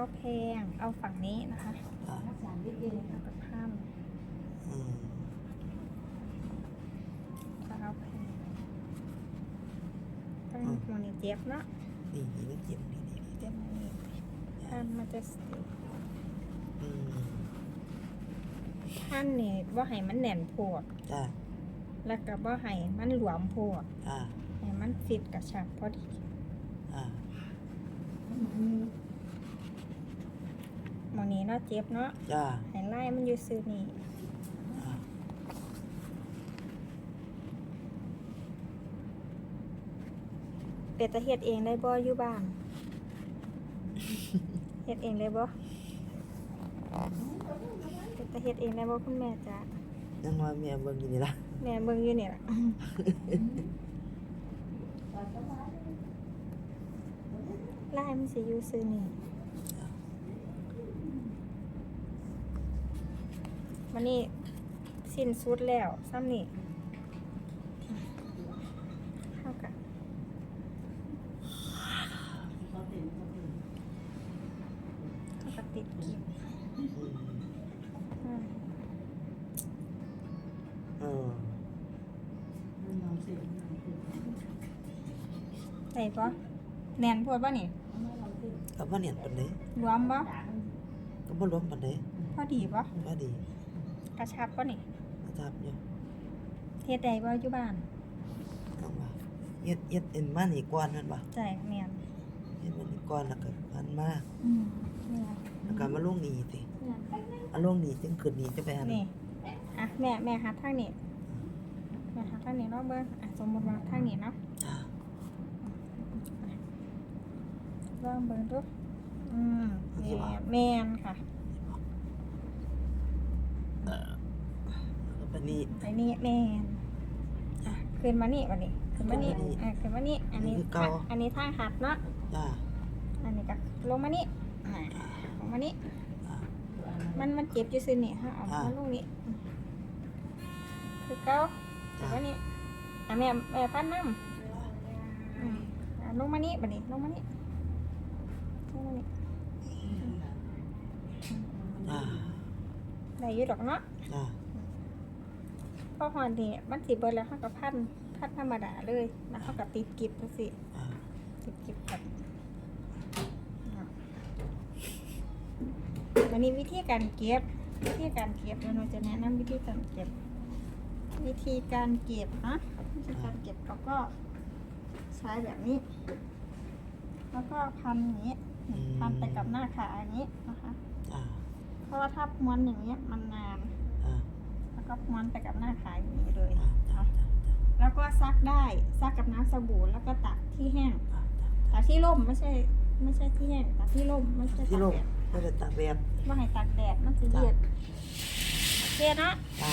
เอาแพงเอาฝั่งนี้นะคะจ้ะแล้วก็ข้ามอืมก็เอาแพงต้องมันนี่เจ็บเนาะนี่นี่มันเจ็บนี่นี่นี่เจ็บมันนี่ท่านมันจะสติอืมท่านนี่ว่าให้มันแน่นโพดจ้ะแล้วก็ว่าให้มันหลวมโพดจ้ะให้มันฟิตกระชับพอดีอ่าหมอง นี้เนาะเจ็บเนาะจ้ะให้ไล่มันอยู่ซื้อนี่อ่าเป็ดจะเฮ็ดเองได้บ่อยู่บ้านเฮ็ดเองได้บ่เป็ดจะเฮ็ดเองได้บ่คุณแม่จ๊ะยังว่าแม่เบิ่งอยู่นี่ล่ะแม่เบิ่งอยู่นี่ล่ะไล่มันสิอยู่ซื้อนี่ วันนี้สิ้นสุดแล้วซ้ำนี่เข้ากันเข้ากับติดกิบอืมอืมเออได้ปะแน่นพวดปะนี่ก็บ่เนียนปานใดรวมปะก็บ่รวมปานใดพอดีปะก็ดี กระชับปะนี่ประทับอยู่เฮ็ดได้บ่อยู่บ้านต้องว่าเฮ็ดเฮ็ดเอ็นมานี่ก่อนนั่นบ่ใจแม่นเฮ็ดมานี่ก่อนแล้วก็พันมาอืมแม่นแล้วก็มาลงนี่สิแม่นเอาลงนี่จึงขึ้นนี่จะไปอันนี่อะแม่แม่หัดทางนี้แม่หัดทางนี้เนาะเบิ่งอะสมมุติว่าทางนี้เนาะจ้ะลองเบิ่งดูอืมแม่นแม่นค่ะ แล้วก็ปานนี้ไอ้นี่แม่นอะขึ้นมานี่วันนี้ขึ้นมานี่ขึ้นมานี่อะขึ้นมานี่อันนี้อันนี้คือเก่า อันนี้ทางหัดเนาะจ้ะอันนี้ก็ลงมานี่อ่าลงมานี่อ่ามันมันเจ็บอยู่ซินี่ฮะเอาอ่ามาลงนี่คือเก้าแต่ว่านี่อะแม่แม่พันน้ำอืมอะลงมานี่บัดนี้ลงมานี่ลงมานี่จ้ะได้อยู่ดอกเนาะจ้ะ พอหอนนี่มันสิเบิดแล้วเขาก็พันพันธรรมดาเลยแล้วเขาก็ติดกิบจังซี่อ่าติดกิบกันอะวันนี้วิธีการเก็บวิธีการเก็บเดี๋ยวหนูจะแนะนำวิธีการเก็บ วิธีการเก็บนะวิธีการเก็บเราก็ใช้แบบนี้ แล้วก็พันอย่างนี้พันไปกับหน้าขาอย่างนี้นะคะจ้ะเพราะว่าถ้าม้วนอย่างนี้ยมันนานอ่าแล้ว ก็ม้วนไปกับหน้าขาอย่างนี้เลยอ่าจ้ะจ้ะจ้ะแล้วก็ซักได้ซักกับน้ำสบู่แล้วก็ตักที่แห้งอ่าจ้ะตากที่ร่มไม่ใช่ไม่ใช่ที่แห้งตากที่ร่มไม่ใช่ที่โลตากกแดดก็จะตากแดดว่าให้ตากแดดมันจะเยืดโอเคนะจ้ะ